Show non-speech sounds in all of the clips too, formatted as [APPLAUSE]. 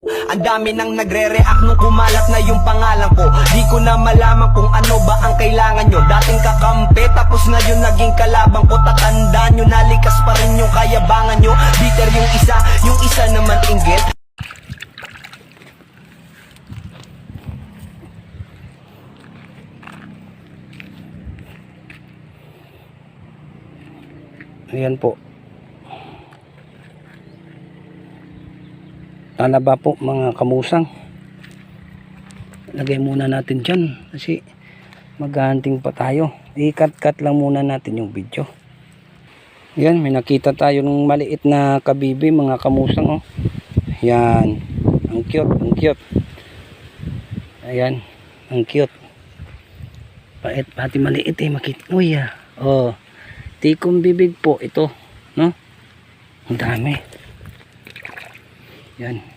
Ang dami nang nagre-react nung kumalat na yung pangalan ko. Di ko na malaman kung ano ba ang kailangan nyo. Dating kakampi tapos ngayon naging kalabang ko. Tatandaan nyo nalikas pa rin yung kayabangan nyo. Bitter yung isa, yung isa naman inggit Ayan po. Talaba po mga kamusang. Lagay muna natin dyan kasi maghahunting pa tayo. I-cut-cut lang muna natin yung video. Yan, may nakita tayo ng maliit na kabibi mga kamusang. Oh. Yan. Ang cute, ang cute. Ayan, ang cute. Pait, pati maliit eh, makita. Uy ah. Oh. Tikong bibig po ito, no? Ang dami. Yan.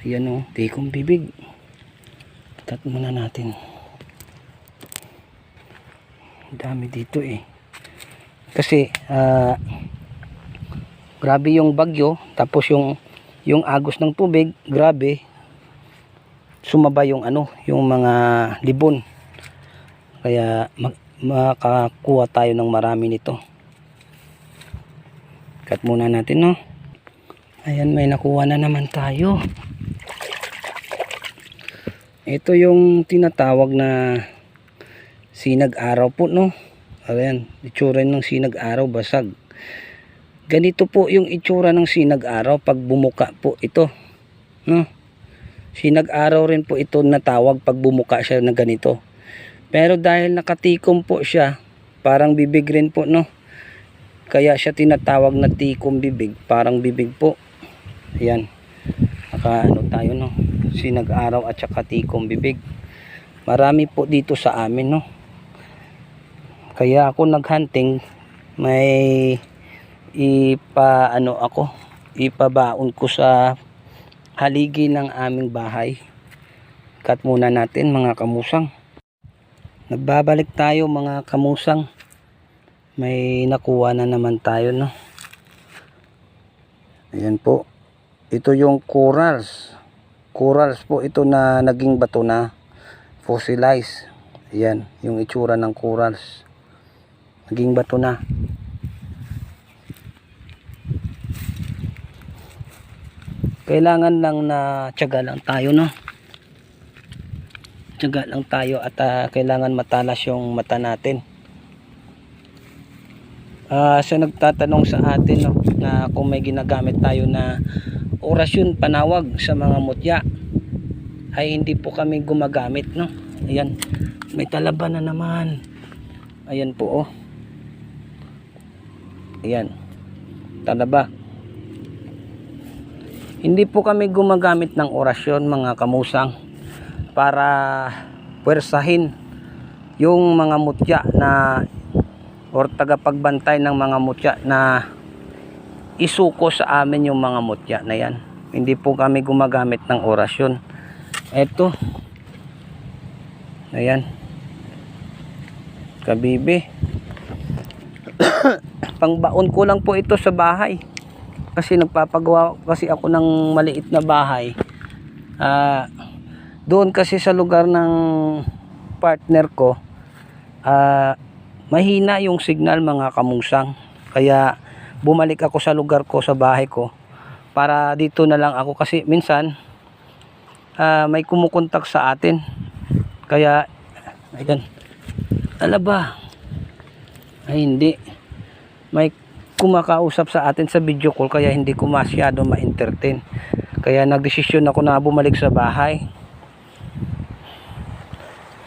Ayan o, tikong bibig. Cut muna natin. Dami dito eh. Kasi, ah, grabe yung bagyo, tapos yung, yung agos ng tubig, grabe, sumaba yung ano, yung mga libon. Kaya, mag, makakuha tayo ng marami nito cut muna natin no ayan may nakuha na naman tayo ito yung tinatawag na sinag araw po no ayan itsura ng sinag araw basag ganito po yung itsura ng sinag araw pag bumuka po ito no sinag araw rin po ito natawag pag bumuka siya na ganito pero dahil nakatikom po siya, parang bibig rin po, no? Kaya siya tinatawag na tikom bibig, parang bibig po. Ayan. Naka ano tayo, no? Sinag-araw at saka tikom bibig. Marami po dito sa amin, no? Kaya ako naghunting, may ipa ano ako, ipabaon ko sa haligi ng aming bahay. Cut muna natin mga kamusang. Nagbabalik tayo mga kamusang. May nakuha na naman tayo no. Ayan po. Ito yung corals. Corals po ito na naging bato na fossilized. Ayan, yung itsura ng corals. Naging bato na. Kailangan lang na tiyaga lang tayo no tiyaga lang tayo at ah, kailangan matalas yung mata natin. Ah, so nagtatanong sa atin no, na kung may ginagamit tayo na orasyon panawag sa mga mutya ay hindi po kami gumagamit no. Ayan, may talaba na naman. Ayan po oh. Ayan. Talaba. Hindi po kami gumagamit ng orasyon mga kamusang para puwersahin yung mga mutya na or tagapagbantay ng mga mutya na isuko sa amin yung mga mutya na yan. Hindi po kami gumagamit ng orasyon. Eto. Ayan. Kabibi. [COUGHS] Pangbaon ko lang po ito sa bahay. Kasi nagpapagawa kasi ako ng maliit na bahay. Ah, doon kasi sa lugar ng partner ko ah mahina yung signal mga kamusang kaya bumalik ako sa lugar ko sa bahay ko para dito na lang ako. Kasi minsan ah, may kumukontak sa atin. Kaya ayan ala ba? Ay hindi. May kumakausap sa atin sa video call kaya hindi ko masyado ma-entertain. Kaya nagdesisyon ako na bumalik sa bahay.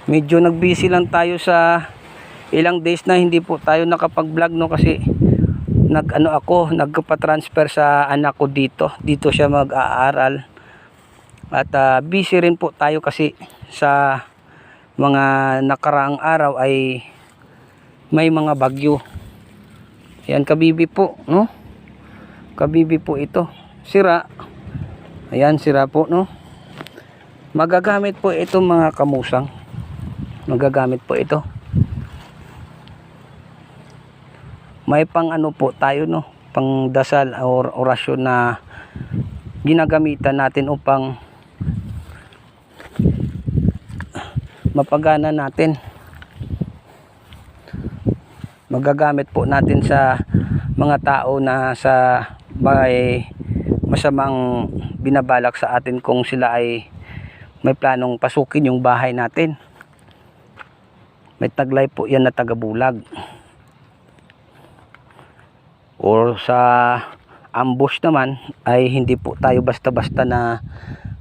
Medyo nagbusy lang tayo sa ilang days na hindi po tayo nakapag-vlog no? Kasi nag ano ako nagpa-transfer sa anak ko dito. Dito siya mag-aaral. At ah, busy rin po tayo kasi sa mga nakaraang araw ay may mga bagyo. Ayan kabibi po no? Kabibi po ito. Sira. Ayan sira po no? Magagamit po ito mga kamusang. Magagamit po ito may pang ano po tayo no? Pang dasal or orasyon na ginagamitan natin upang mapagana natin. Magagamit po natin sa mga tao na sa may masamang binabalak sa atin kung sila ay may planong pasukin yung bahay natin. May taglay po yan na tagabulag or sa ambush naman ay hindi po tayo basta-basta na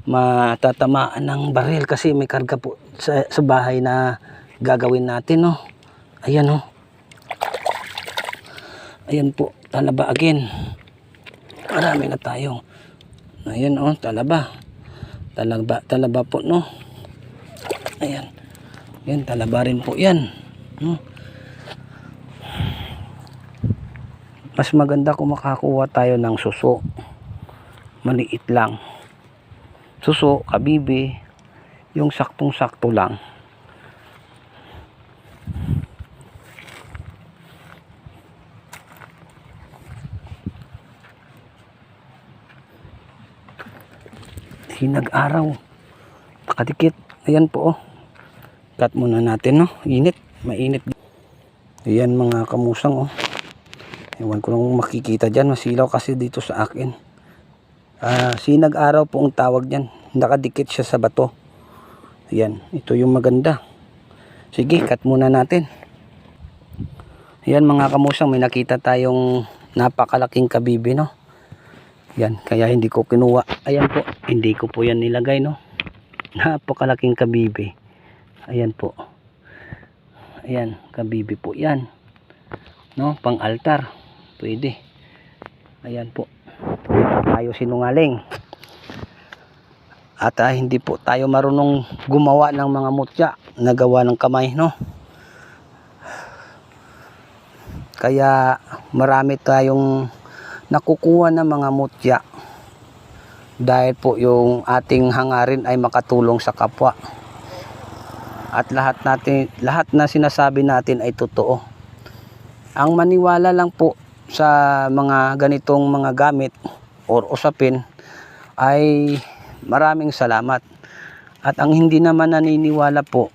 matatamaan ng baril kasi may karga po sa, sa bahay na gagawin natin no? Ayan no? Ayan po talaba again. Marami na tayo. Ayan oh talaba. Talaba talaba po no? Ayan. Yan talaba rin po yan no mas maganda kung makakuha tayo ng suso. Maliit lang. Suso kabibi yung saktong sakto lang. Hinag araw nakadikit. Ayan po oh. Cut muna natin no? Init. Mainit. Ayan mga kamusang oh Ewan ko lang makikita dyan. Masilaw kasi dito sa akin. Ah, sinag araw po ang tawag niyan. Nakadikit siya sa bato. Ayan. Ito yung maganda. Sige, cut muna natin. Ayan mga kamusang. May nakita tayong napakalaking kabibi no. Yan. Kaya hindi ko kinuha. Ayan po. Hindi ko po yan nilagay no. Napakalaking kabibi. Ayan po. Ayan. Kabibi po yan. No. Pang altar pwede. Ayan po. Tayo sinungaling. At ah, hindi po tayo marunong gumawa ng mga mutya na gawa ng kamay no? Kaya marami tayong nakukuha ng mga mutya dahil po yung ating hangarin ay makatulong sa kapwa. At lahat natin lahat na sinasabi natin ay totoo. Ang maniwala lang po sa mga ganitong mga gamit or usapin ay maraming salamat. At ang hindi naman naniniwala po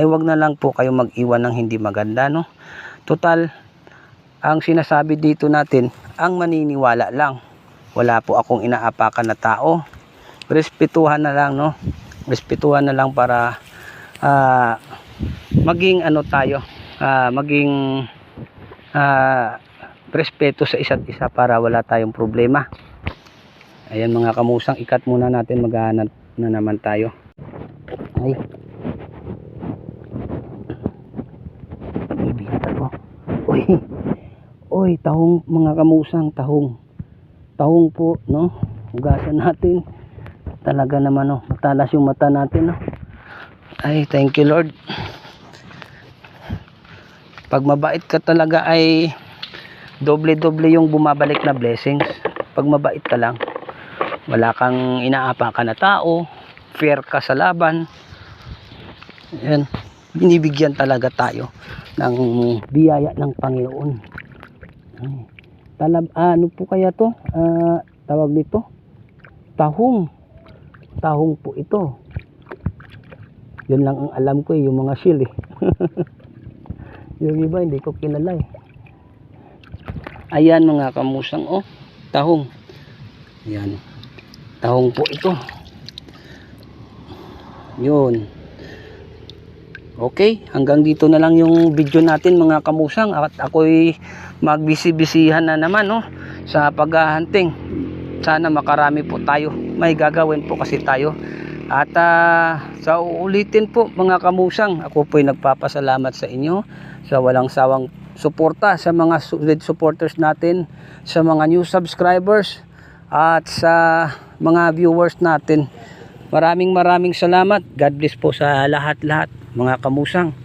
ay wag na lang po kayo mag-iwan ng hindi maganda no. Total ang sinasabi dito natin ang maniniwala lang. Wala po akong inaapakan na tao. Respetuhan na lang no. Respetuhan na lang para ah, maging ano tayo, ah, maging ah, respeto sa isa't isa para wala tayong problema. Ayan mga kamusang, ikat muna natin maghahanap na naman tayo. Ay. Ibigata ko. Uy. Uy, tahong mga kamusang, tahong. Tahong po, no? Hugasan natin. Talaga naman, no? Matalas yung mata natin, no? Ay, thank you Lord. Pag mabait ka talaga ay doble-doble yung bumabalik na blessings. Pag mabait ka lang, wala kang inaapakan na tao, fair ka sa laban. Yan, binibigyan talaga tayo ng biyaya ng Panginoon. Talab, ah, ano po kaya to? Ah, tawag dito? Tahong. Tahong po ito. Yun lang ang alam ko eh, yung mga shield eh. [LAUGHS] yung iba hindi ko kilala eh. Ayan mga kamusang oh, tahong. Ayan. Tahong po ito. Yun. Okay, hanggang dito na lang yung video natin mga kamusang at ako'y magbisi-bisihan na naman no sa paghahunting. Sana makarami po tayo. May gagawin po kasi tayo. At ah, sa uulitin po mga kamusang, ako po'y nagpapasalamat sa inyo sa walang sawang suporta sa mga solid supporters natin, sa mga new subscribers at sa mga viewers natin. Maraming maraming salamat. God bless po sa lahat-lahat mga kamusang.